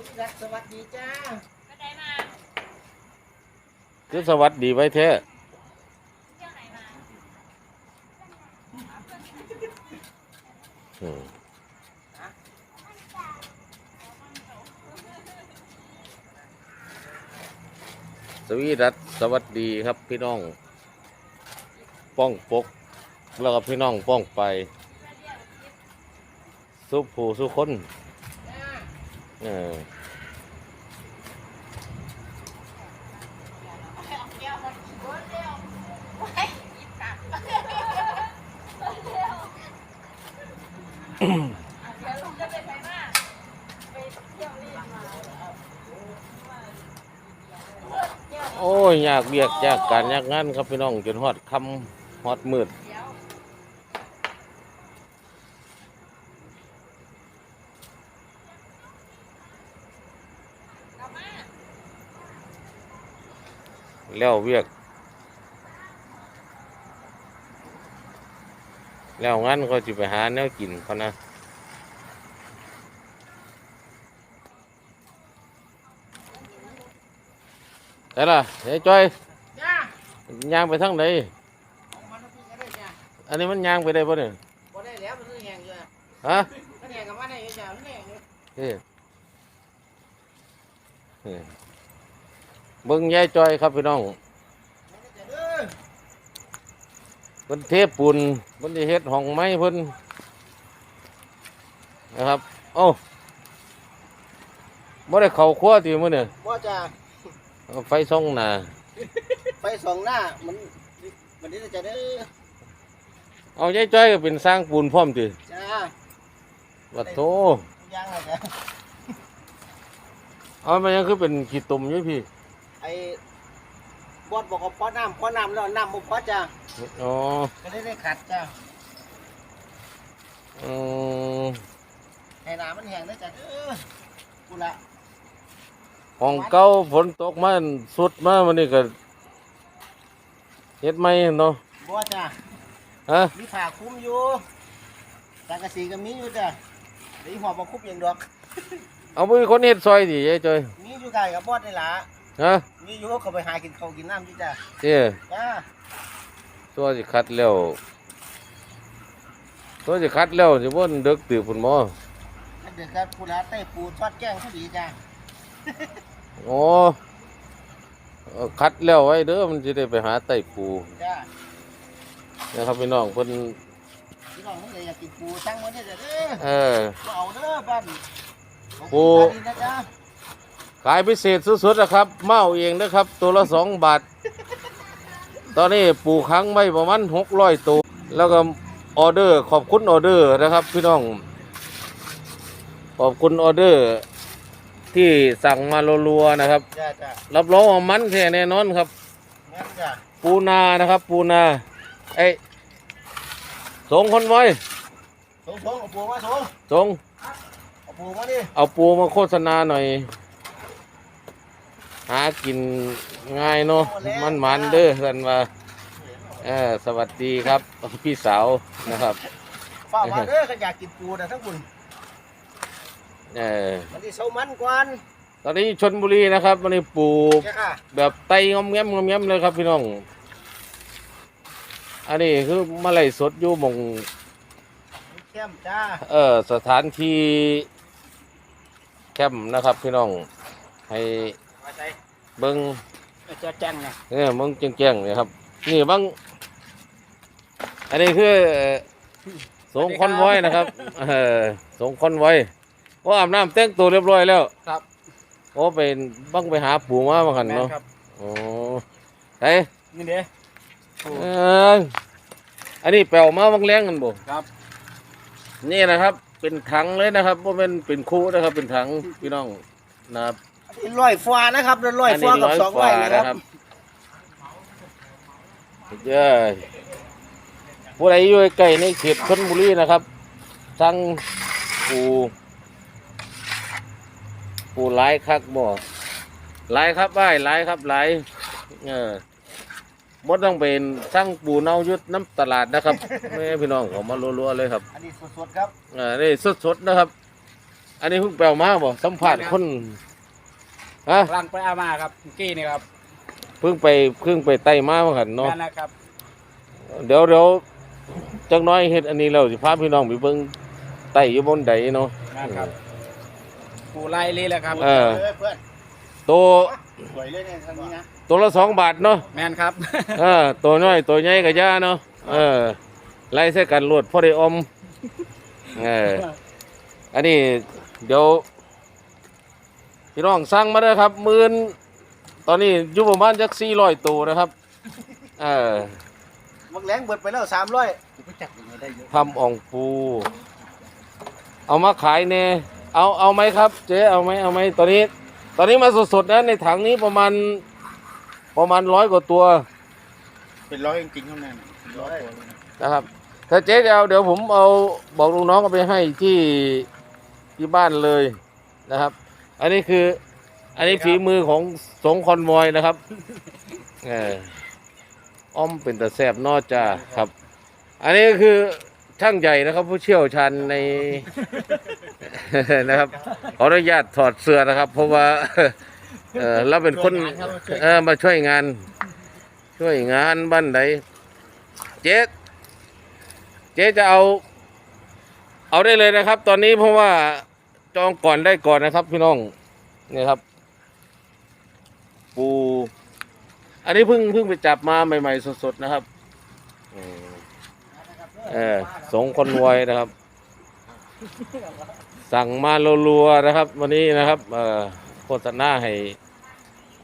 คุณรักสวัสดีจ้าก็ได้มาคือสวัสดีไว้แท้เที่ยวไหนมาอืมสวีดัสสวัสดีครับพี่น้อง ป้องปก แล้วก็พี่น้องป้องไป สุผู้สุคนจ้า เออไปออกเที่ยวรถรถเที่ยวไปยิบกลับเดี๋ยวลุงจะไปไหนมาไปเที่ยวรีบมาโอ้ยยากเบียกยากการยากงานครับพี่น้องจนฮอดคำฮอดมืด เดี๋ยว กลับมา แล้วเวียก แล้วงั้นก็จะไปหาแนวกินเขานะแต่ล่ะเฮ้ยจ้อยจ้าย่างไปทางไหนออกมาทุกทีก็ได้จ้าอันนี้มันย่างไปได้ปะเนี่ยบ่ได้แล้วมันแห้งอยู่อะฮะมันแห้งกับมันได้อยู่จ้ามันแห้งอยู่เฮ้ย เฮ้ยเบิ่งยายจ้อยครับพี่น้องมันจะเด้อเพิ่นเทปูนเพิ่นจะเฮ็ดห้องไม้เพิ่นนะครับโอ้บ่ได้เข้าครัวติมื้อเนี่ยบ่จ้าเอาไฟส่องหน้าไปสองหน้ามันมันนี้จะเด้อเอายายจ้อยก็เป็นสร้างปูนพร้อมติจ้าว่าโตยังไงจ้าเอามันยังคือเป็นขี้ตุ่มอยู่พี่ ไอ้บอดบอกว่าพอน้ำพอน้ำแล้วน้ำบ่พอจ้าอ๋อก็ได้ได้ขัดจ้าอืมให้น้ำมันแห้งได้จ้าเด้อกูละห้องเก่าฝนตกมาสุดมาวันนี้ก็เฮ็ดใหม่เนาะบ่จ้าฮะมีผ้าคลุมอยู่สังกะสีก็มีอยู่จ้าเดี๋ยวอีหอบมาคุบอย่างดอกเอาบ่มีคนเฮ็ดซอยดิยายจ้อยมีอยู่ไกลกับบอดนี่ล่ะ ฮะมีอยู่เขาไปหากินข้าวกินน้ำที่จ้าเจ้จ้าตัวสิคัดแล้วตัวสิคัดแล้วสิบ่ดึกตื่นพุ่นหมอถ้าเดือดกับผู้ละเต้ปูทอดแกงเขาดีจ้าโอ้เอ่อคัดแล้วไว้เด้อมันจะได้ไปหาไต่ปูจ้านะครับพี่น้องเพิ่นพี่น้องนี่อยากกินปูตั้งไว้เนี่ยจ้าเด้อเออ บ่เอาเด้อบ้านปูขอบคุณนะจ้า ขายพิเศษสุดๆนะครับ เมาเองนะครับ ตัวละสองบาท ตอนนี้ปูค้างไว้ประมาณหกร้อยตัว แล้วก็ออเดอร์ขอบคุณออเดอร์นะครับ พี่น้อง ขอบคุณออเดอร์ ที่สั่งมารัวๆนะครับ จ้าจ้ารับรองว่ามันแท้แน่นอนครับ งั้นจ้าปูนานะครับ ปูนาไอ้ยสงคนไว้สงสงเอาปูมาสงสงเอาปูมาดิเอาปูมาโฆษณาหน่อย หากินง่ายเนาะมันมันๆเด้อกันว่าเออสวัสดีครับ พี่สาวนะครับฝากมาเด้อกันอยากกินปูนะทั้งคุณเออมันที่เซามันกวนตอนนี้ชนบุรีนะครับวันนี้ปลูกจ้าค่ะแบบไตงอมแงมงอมแงมเลยครับพี่น้อง อันนี้คือมาไล่สดอยู่หมองเข้มจ้าเออสถานที่แคมป์นะครับพี่น้องให้มาใจ เบิ้งจะแจ้งไงเนี่ยมึงแจ้งๆเนี่ยครับ นี่บางอันนี้คือเอ่อสงคอนไว้นะครับเออสงคอนไว้โอ้อาบน้ำแต่งตัวเรียบร้อยแล้วครับโอ้เป็นบ้างไปหาปูมาบางหันแม่นเนาะครับโอ้ไอ้นี่เด้เอออันนี้แปลวมาบางแรงกันบ่ครับ นี่นะครับ เป็นถังเลยนะครับเพราะเป็นเป็นคู่นะครับ เป็นถังพี่น้องนะครับ ร้อยฟ้านะครับร้อยฟ้ากับสองร้อยกว่านะครับเย้ยผู้ใดอยู่ใกล้ในเขตชนบุรีนะครับสั่งปูปูหลายคักบ่หลายครับบ้ายหลายครับหลายเออมดต้องเป็นสั่งปูเนายุดน้ำตลาดนะครับแม่พี่น้องเของมาลัวๆเลยครับ อันนี้สดๆครับเออนี่สดๆนะครับ อันนี้เพิ่งแปลมาบ่สัมผัสคน ฮะร่างไปเอามาครับเมื่อกี้นี่ครับเพิ่งไปเพิ่งไปไต่มาเมื่อกันเนาะนั่นนะครับเดี๋ยวเดี๋ยวจักหน้อยเฮ็ดอันนี้แล้วสิพาพี่น้องไปเบิ่งไต่อยู่บนใดเนาะนั่นครับปูไล่เลยแหละครับเออเลยเพื่อนตัวสวยเลยเนี่ยทางนี้นะตัวละสองบาทเนาะแมนครับเออตัวน้อยตัวใหญ่ก็ย่าเนาะเออไล่ใส่กันรวดพอได้อมเอออันนี้เดี๋ยว พี่น้องสั่งมาเด้อครับหมื่นตอนนี้อยู่ประมาณจัก400ตัวนะครับ เออมักแรงเบิดไปแล้วสามร้อยไปจับยังไงได้เยอะทำอ่องปู เอามาขายเน่เอาเอาไหมครับ เจ๊เอาไหมเอาไหมตอนนี้ ตอนนี้มาสดๆนะในถังนี้ประมาณประมาณร้อยกว่าตัว เป็นร้อยจริงๆข้างในน่ะเป็นร้อยตัวเลยนะนะครับ ถ้าเจ๊จะเอาเดี๋ยวผมเอาบอกลูกน้องเอาไปให้ที่ที่บ้านเลยนะครับ อันนี้คือ อันนี้ฝีมือของสงคอนวอยนะครับเอออ้อมเป็นตะแสบนอจ้าครับ อันนี้ก็คือช่างใหญ่นะครับ ผู้เชี่ยวชาญใน นะครับขออนุญาตถอดเสื้อนะครับ เพราะว่า เออเราเป็นคนเออมาช่วยงาน ช่วยงานบ้านไหนเจ๊เจ๊จะเอา เอาได้เลยนะครับ ตอนนี้เพราะว่า จองก่อนได้ก่อนนะครับ พี่น้องนี่ครับ ปู อันนี้เพิ่งเพิ่งไปจับมาใหม่ ๆ สดๆนะครับเออสงคนวยนะครับ สั่งมารัวๆนะครับ วันนี้นะครับเออโฆษณาให้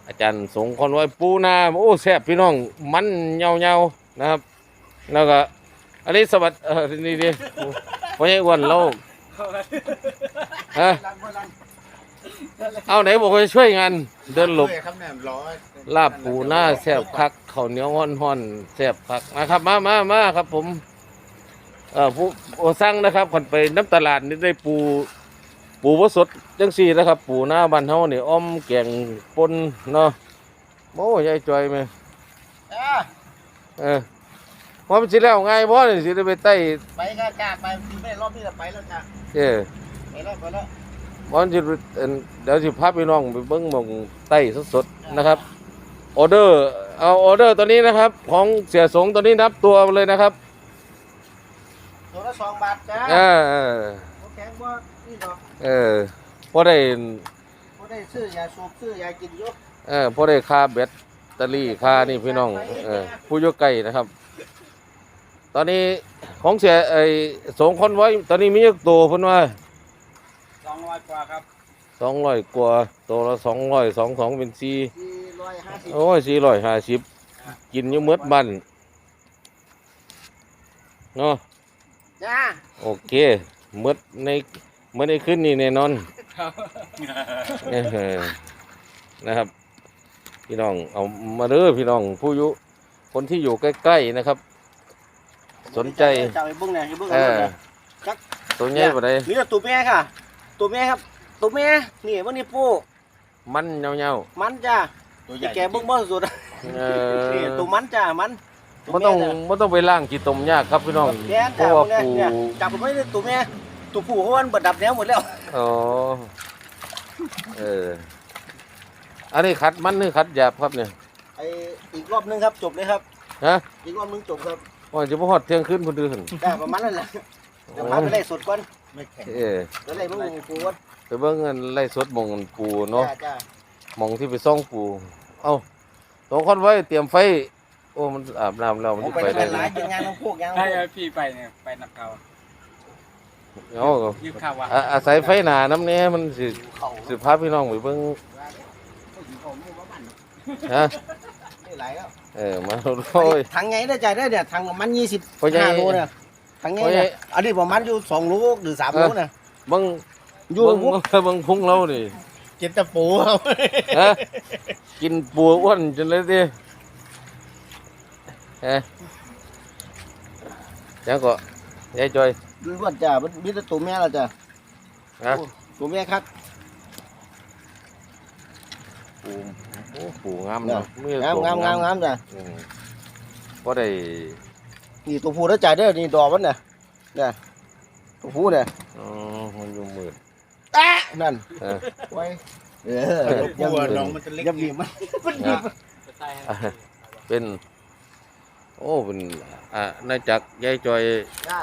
อาจารย์สงคนว้ปูนาโอ้แซ่บพี่น้อง มันเงาๆนะครับ แล้วก็อันนี้สวัสดีเออนี่ดิพ่อใหญ่อ้วันเรา ฮะเอาไหนบอกว่าจะช่วยงานเดินหลบช่วยครับเนี่ยร้อยลาบปูหน้าแซ่บคักข้าวเหนียวห่อนๆแซ่บคักนะครับมามามาครับ ผม เอ่อผู้โอสั่งนะครับคนไปน้ำตลาดนี่ได้ปู ปูผสดจังสี่นะครับ ปูหน้าบ้านเฮานี่อ้อมแกงปนเนาะโอ้ยายจอยไหมอ่าเออพอมันสิแล้วง่ายบ่นี่สิได้ไปไต่ไปก็จ้าไปไม่ได้รอบนี้แต่ไปแล้วจ้า เออไปแล้วไปแล้วบ่สิเอิ่นเดี๋ยวสิพาพี่น้องไปเบิ่งหม่องไต่สดๆนะครับออเดอร์เอาออเดอร์ตัวนี้นะครับ ของเสียสงตัวนี้นับตัวเลยนะครับตัวละสองบาทจ้าเออเออโอเคว่านี่ดอกเออพอได้บ่ได้ซื้อยาสูบซื้อยากินอยู่เออพอได้ค่าแบตเตอรี่ค่านี่พี่น้องเออผู้อยกไก่นะครับ ตอนนี้ของเสียไอ้สองคนไว้ ตอนนี้มีเยอะตัวเพิ่นว่าสองร้อยกว่าครับสองร้อยกว่าตัวละสองร้อยสองสองเป็นสี่สี่ร้อยห้าสิบโอ้ยสี่ร้อยห้าสิบกินอยู่เมืดบ้านเนาะจ้าโอเคเมืดในเมืดในขึ้นนี่แน่นอนเออนะครับ พี่น้องเอามาเด้อพี่น้องผู้อยุคนที่อยู่ใกล้ ๆ นะครับ สนใจจะไปเบิ้งไหนไปเบิ้งเอเอาอเนี่ยตัวใหญ่ปะไดนี่แต่ตัวแม่ค่ะ ตัวแม่ครับ ตัวแม่นี่วันนี้ปูมันเงามันจ้าที่แกเบิ้งบ่สุดๆเอนี่อตัวมันจ้ามันไม่ต้องไม่ต้องไปล่างกี่ตมยากครับพี่น้องแม่นเพจ้าราะว่าเนี่ยปูเนี่ยจับผมไม่ได้ตัวแม่ตัวผู้เพราะว่ามันเบิดดับแนวหมดแล้วอ๋อเอออันนี้ขัดมันหรือขัดหยาบครับเนี่ยไออีกรอบนึงครับจบเลยครับ ฮะอีกรอบนึงจบครับ ว่าจะพ่ฮอดเที่ยงคืนพอดีหันจ้าประมาณนั้นแหละเดี๋ยวพาไปไล่สดก่อนไม่แข็งเออเดี๋ยวไล่เบิ้งปูก่อนไปเบิ่งเงินไล่สดหมองปูเนาะจ้าจ้าหมองที่ไปซ่องปู เอ้าสองคนไว้เตรียมไฟ โอ้มันอาบน้ำแล้วมันผมสิไปไปทำได้งานหลายเป็นงานของพวกยางให้พี่ไปเนี่ยไปนับเขาเอายืมข้าววะอะอาศัยไฟหนาน้ำเนี้ยมันสิเขาสิพาพี่น้องไปเบิ่งเขาไม่ว่าบ้านฮะไม่หลายแล้ว เออมาโอ้ย ถังไงได้ใจได้เนี่ยถังประมาณยี่สิบเพราะใหญ่ห้าโลเนี่ยถังไงเพราะใหญ่เนี่ยอันนี้ประมาณอยู่สองโลหรือสามโลเนี่ยเบิ่งอยู่เบิ่งเบิ่งพุงเรานี่เก็บแต่ปูครับฮะกินปูอ้วนจนเลยดิฮะยังก็ยายจอยล้วนจ้ามันมีแต่ตัวแม่และจ้าฮะตัวแม่ครับปู โอ้ปูงามเนาะมีแต่งามตัวงามงามงามจ้าอืมบ่ได้นี่ตัวผู้แล้วจ่ายเด้อนี่ดอกมันเนี่ยเนี่ยตัวผู้เนี่ยอ๋อมันอยู่มืดแตะนั่นเออไว้เออยังน้องมันจะเล็กยังบีบมันมันบีบอะเป็น โอ้เป็นอ่านายจักรยายจอยจ้า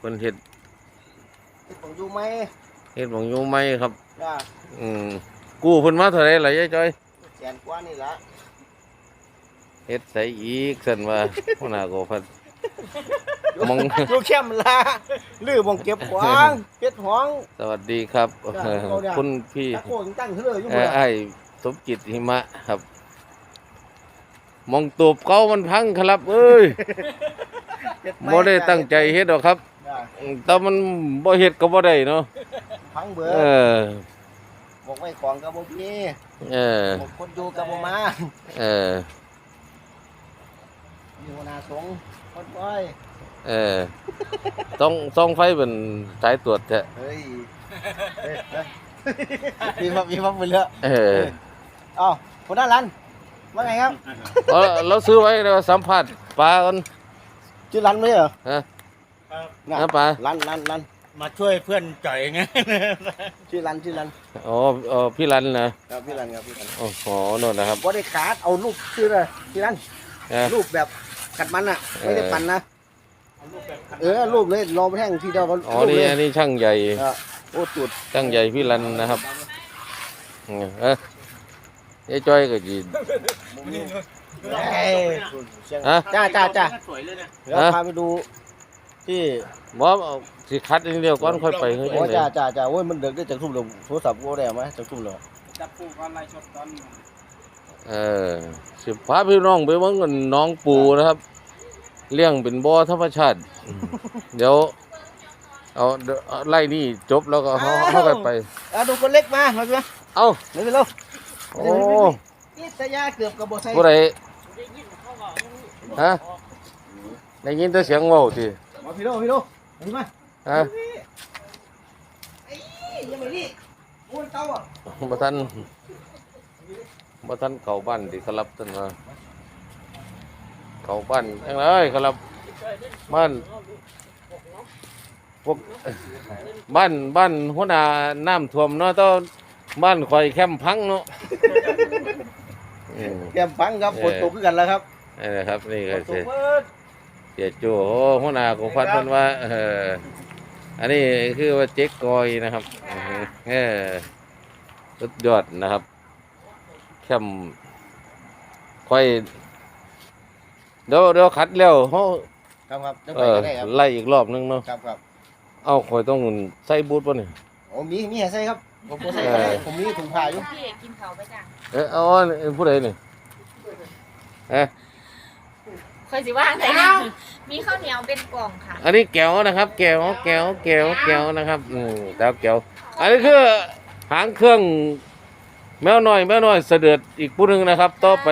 เป็นเห็ดไอ้ผมอยู่ไหมเห็ดของโยมไหมครับจ้าอืม กู้เพิ่นมาเท่าไหรล่ะยายจอยแสนกว่านี่ละเฮ็ดใส่อีกสั่นว่าหัวหน้าก็พันมองอยู่เข้มละลือมองเก็บขวางเก็ดห้องสวัสดีครับจ้ะเอาเนี่ยคุณพี่ตะโกนตั้งเธออยู่เอ่บ่อไอ้สมจิตหิมะครับ มองตูบเก่ามันพังครับ เอ้ยเฮ็หบ่ได้ตั้งใจเฮ็ดหรอกครับจ้ะแต่มันบ่เฮ็ดก็บ่ได้เนาะพังเบิดเออบอ กไว้ของกับบ่มีเออบอกคนอยู่กับบ่มาเออมีหัวหน้าสงฆ์คนปล่อยเออต้องต้องไฟเป็นสายตรวจแท้เฮ้ยเฮ้ยเฮ้ยมีพับมีพับไปเลยเออเอ้าคนด้านรันว่าไงครับเอาเราซื้อไว้เดี๋ยวสัมภาษณ์ปลากันชื่อรันไหมเหรอฮะน่ะนะปลารันรันรัน มาช่วยเพื่อนจ่อยไง ชื่อรันชื่อรันอ๋อเออพี่รันนะครับพี่รันครับพี่รันโอ้โหโน่นนะครับบ่ได้ขาดเอารูปชื่อเลยพี่รันเออรูปแบบขัดมันอะ ไม่ได้เออปั่นนะเออรูปเลยลองไปแท่งทีเดียวก็อ๋อ รูปนี่เลยอันนี้ช่างใหญ่ เออโอ้จุดช่างใหญ่พี่รันนะครับเออเอ้ยยายจ้อยก็จีเอ้ยเสียงฮะ จ้าจ้าจ้าสวยเลยเนี่ย เดี๋ยวฮะ พาไปดูที่ บ่เอา สิคัดอันเดียวก่อนค่อยไปเฮ้ยโอ้จ้าจ้าจ้าโอ้ยมันเด็กได้จากทุ่มเลยโทรศัพท์กูได้ไหมจากทุ่มเลยจับปูก่อนไล่ชดก่อนเออสิพาพี่น้องไปเบิ่งกันน้องปูนะครับ เลี้ยงเป็นบ่อธรรมชาติ เดี๋ยว เอาเดี๋ยวเอาไล่นี่จบแล้วก็เฮาเฮากันไป อะดูคนเล็กมามาสิมาเอ้าเร็วเร็วโอ้นี่สายาเกือบกับโบไซผู้ใดฮะได้ยินแต่เสียงเว้าติมาพี่โดพี่โดมา มาฮะไอ้ยังไม่รีบโอ้ยเต้าอะบ่ทันบ่ทันเข้าบ้านติครับท่านว่าเข้าบ้านจังไดครับบ้านพวกบ้านบ้านหัวหน้าน้ำท่วมเนาะแตอนบ้านข่อยแคมพังเนาะอืมพังครับฝนตกกันแล้วครับนี่นะครับนี่ก็นตสิกเสียจูโอ้หัวหน้าของพัดเพิ่นว่าเออ อันนี้คือว่าเจ๊กกอยนะครับเออสุดยอดนะครับแคมค่อยเดี๋ยวเดี๋ยวคัดแล้วเขาครับครับจะเอไปอก็ได้ครับไล่อีกรอบนึงเนาะครับครับเอ้าค่อยต้องใส่บูทป่ะนี่โอ้มีมีให้ใส่ครับผมก็ใส่ก็ได้เออ ผมมีถุงผ้าอยู่พี่เอกกินเขาไปจ้ะเออเอาอันนี้ผู้ใดนี่เอ๊ะ เคยสิว่าไงมีข้าวเหนียวเป็นกล่องค่ะ อันนี้แก้วนะครับ แก้วแก้วแก้วแก้วนะครับอืมแล้วแก้วอันนี้คือหางเครื่องแมวน้อยแมวน้อยเสด็จอีกผู้หนึ่งนะครับต่อไป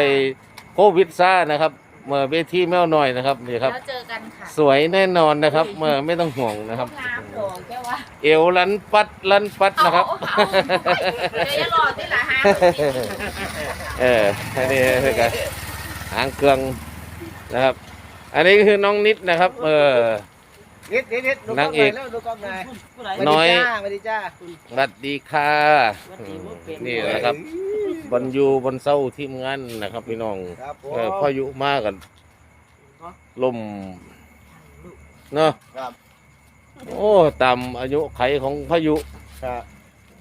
โควิดซ่านะครับเมื่อเวทีแมวน้อยนะครับนี่ครับ แล้วเจอกันค่ะสวยแน่นอนนะครับเมื่อไม่ต้องห่วงนะครับ น้ำหลวงแค่ว่าเอวลันปัดลันปัดนะครับ เอาเอาเดี๋ยวจะรอที่ละห้าเอออันนี้คือกันหางเครื่อง นะครับ อันนี้คือน้องนิดนะครับ เออ นิดนิดนิดดูกล้นาองงหเอน่อยกแล้วดูกล้องหน่อยน้อยสวัสดีจ้าสวัสดีค่ะอืมนี่แหละครับบนอยู่บนเศร้าทีมงานนะครับพี่น้องครับผมเออพายุมากันลมเนาะครับโอ้ตามอายุไขของพายุครับ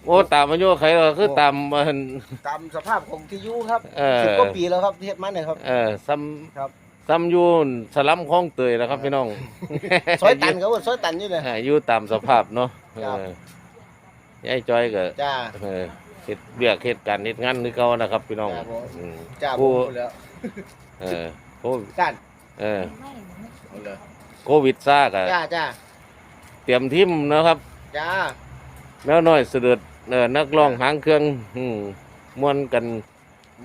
โอ้ตามอายุไขก็คือตามมันตามสภาพของที่อยูครับเออสิบกว่าปีแล้วครับที่เฮ็ดมาเนี่ยครับ เออซ้ครับำ ซ้ำอยูนสลัมคลองเตยแล้วครับพี่น้อง ซอยตันครับว่าซอยตันอยู่เลยเอออยู่ตามสภาพเนาะเอครับอยายจอยก็จ้า เออเฮ็ดเบียกเฮ็ดการเฮ็ดงานคือเก่านะครับพี่น้องครับผม อืมจ้าผู้ผมพูดแล้วเออโควิดกันเออเอาเลยโควิดซ่าก็จ้าจ้าเตรียมทิมนะครับ จ้าแมวน้อยเสด็จเออนักร้องหางเครื่องอืมม่วนกัน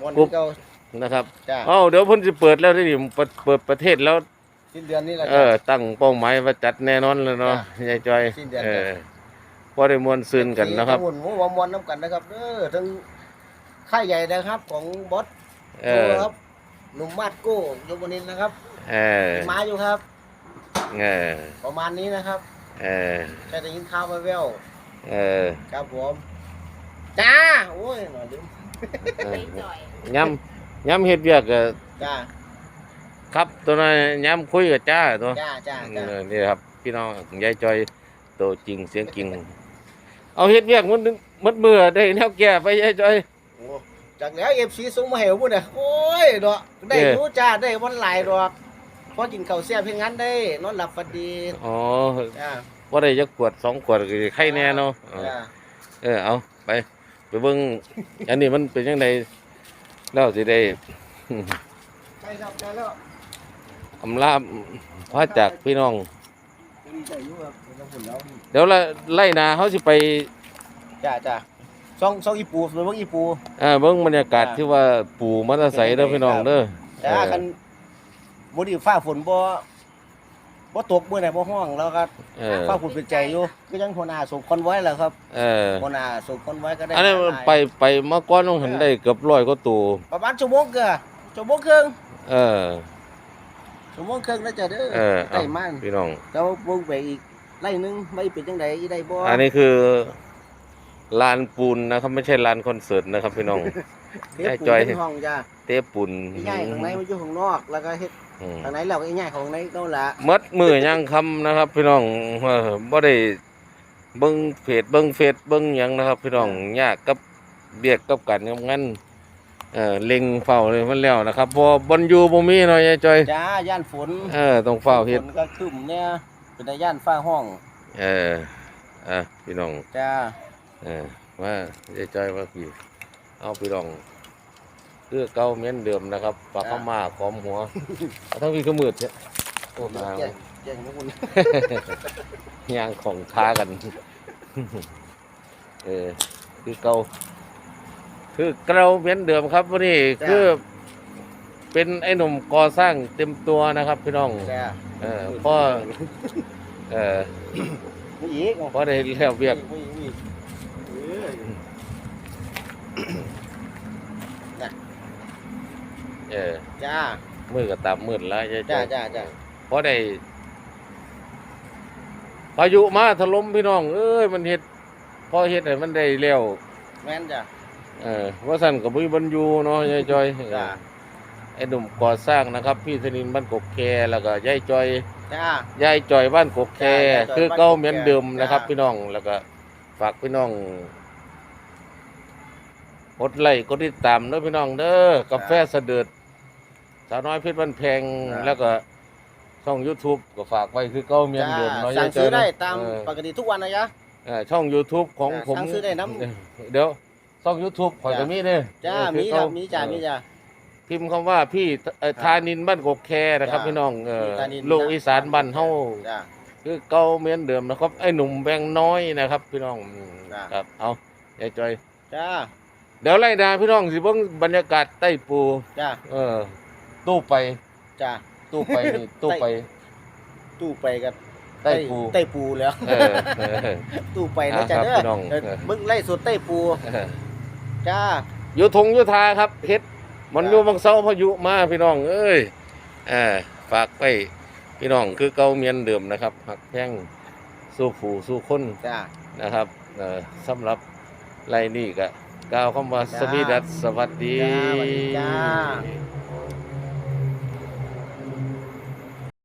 มวนปุ๊บเก่า นะครับจ้าเอ้าเดี๋ยวเพิ่นสิเปิดแล้วนี่เปิดเปิดประเทศแล้ว สิ้นเดือนนี้แหละเออตั้งเป้าหมายว่าจัดแน่นอนเลยเนาะยายจอยสิ้นเดือน เออพอได้มวนซืนกันนะครับมวนหัวมวนน้ำกันนะครับเออทั้งค่ายใหญ่นะครับของบอสเอโก้อครับหนุ่มมาดโก้ยมนินทร์นะครับเออมาอยู่ครับ เออประมาณนี้นะครับเออแค่ได้ยินข่าวมาแววเออครับผมจ้าโอ้ยหน่อยลืม เอไปอจ่อยย้ำ ย้ำเฮ็ดเวียกก็จ้าครับตัวนั้นย้ำคุยกับจ้าตัวจ้าจ้าจ้าเออนี่ครับ พี่น้องยายจอยตัวจริงเสียงจริง เอาเฮ็ดเวียกมันมัดมือได้แนวแก่ไปยายจอยโอ้จากแล้วเอฟซีส่งมาให้ผมเนี่ยโอ้ยดอกได้เด้รู้จ้าได้วันหลายดอกพอกินข้าวเสียเพียงงั้นได้นอนหลับฝันดีอ๋อจ้าว่าได้จักขวดสองขวดก็ไข่แน่เนาะเออจ้าเออเอาไปไปเบิ่งอันนี้มันเป็นยังไง แล้วสิได้ใช่ครับใช่แล้วอำลาพระจากพี่น้อง ดีใจอยู่ครับเป็นน้ำผุนแล้วเดี๋ยวละไล่นาเขาสิไปจ้าจ้าซองซองอีปูเป็นพวกอีปูอ่าเบิ่งบรรยากาศจ้ะที่ว่าปู่มัตใสเด้อพี่น้องเด้อ จ้าเออคันบดีฟ้าฝนบ่ บ่ตกมื้อไหนบ่ห้องแล้วก็เออฟ้าฝนเป็นใจอยู่ก็ยังหัวหน้าส่งคอนไว้แหละครับเออหัวหน้าส่งคอนไว้ก็ได้อันนี้มันไปไปมาก้อนต้องหันได้เกือบร้อยก็ตัวประมาณชั่วโมงเกือชั่วโมงครึ่งเออ ชั่วโมงครึ่งแล้วจ้ะเด้อเออได้มันพี่น้อง แล้ววงไปอีกไล่หนึงไม่เป็นจังไดอีได้บ่อันนี้คือลานปูนนะครับ ไม่ใช่ลานคอนเสิร์ตนะครับ พี่น้อง เทปปูจอย เป็นห้องจ้ะเตะปูนอีใหญ่ข้างในมันอยู่ข้างนอกแล้วก็เฮ็ด อืมข้างในแล้วก็อีใหญ่ข้างในนั่นล่ะหมัดมือย่างคำนะครับ พี่น้องเออบ่ได้เบิ่งเพจเบิ่งเฟซเบิ่งหยังนะครับ พี่น้องยากกับเบียกกับกันกับงั้นเออเล็งเฝ้าเลยมันแล้วนะครับเพอบนอยู่บ่มีเนาะยายจอยจ้าย่านฝนเออต้องเฝ้าเฮ็ดฝนก็ครึ้มเนี่ยเป็นในย่านฟ้าห้อง เอออะพี่น้องจ้าเออว่ายายจอยว่าพี่เอาพี่น้อง คือเก่าเหมือนเดิมนะครับปลาข้าวมาขอมหัวเอาทั้งพี่ก็มืดเนี่ยโอ้มาแจ้งแจ้งทุกคนย่างของท้ากัน เออคือเก่าคือเก่าเหมือนเดิมครับวันนี้คือเป็นไอ้หนุ่มก่อสร้างเต็มตัวนะครับพี่น้องจ้าเออพ่อเออไม่อีกพ่อได้แล้วเวียก ไม่ อีกไม่อีกเออเออ จ้า มือก็ตามมืดแล้วยายจจ้าอยจ้าจ้า เพราะได้พายุมาถล่มพี่น้อง เอ้ยมันเฮ็ดพอเฮ็ดให้มันได้แล้วแม่นจ้า เออว่าสั่นกับมีบรรยูเนาะยายจอยเออจ้า ไอ้หนุ่มก่อสร้างนะครับ พี่ธนินบ้านกกแคแล้วก็ยายจอยจ้า ยายจอยบ้านกกแคจ้ายายจอยคือเก่าเหมือนเดิมบ้านกกแคนะครับ จ้า พี่น้องแล้วก็ฝากพี่น้องกดไลค์กดติดตามเด้อพี่น้องเด้อกาแฟเสด็จ สาวน้อยเพชรบ้านแพงแล้วก็ช่อง YouTube ก็ฝากไว้คือเก่าเหมือนจ้าเดิมเนาะสั่ยางยจอซื้ยอได้เนาะตามเออปกติทุกวันนะจ๊ะ เอ่อช่อง YouTube ของอ่าผมสั่งซื้อได้น้เดี๋ยวช่อง YouTube ข่อยจ้ะก็มีเด้จ้าเออมีอคเขารับมีจ้ามีจ้า พิมพ์คำว่าพี่เอ่อครับธานินบ้านกกแคนะครับ จ้ะพี่น้องเออพี่ธานิน ลูกอีสานบ้านเฮาจ้า คือเก่าเหมือนเดิมนะครับไอ้หนุ่มแบงค์น้อยนะครับ พี่น้องอืมจ้ะ ครับเอายายจอยจ้าเดี๋ยวไล่ดาพี่น้องสิเบิ่งบรรยากาศใต้ปู จ้าเออ ตู้ไปจ้า ตู้ไปนี่ตู้ไปตู้ไปกับใต้ปูใต้ปูแล้วเออเออ ตู้ไปนะจ้าอ่าครับเด้พี่น้องเออมึงไล่สุดใต้ปูเออจ้า อยู่ทงอยู่ทาครับเฮ็ดมันจ้ะอยู่บางเสาพายุมาพี่น้อง เอ้ยอ่าฝากไปพี่น้องคือเก่าเมียนเดิมนะครับหักแพงสู้ผู้สู้คนจ้า นะครับเอ่อสำหรับไรนี่ก็กล่าวคำว่าจ้าสวีดัสสวัสดี จ้าสวัสดีจ้า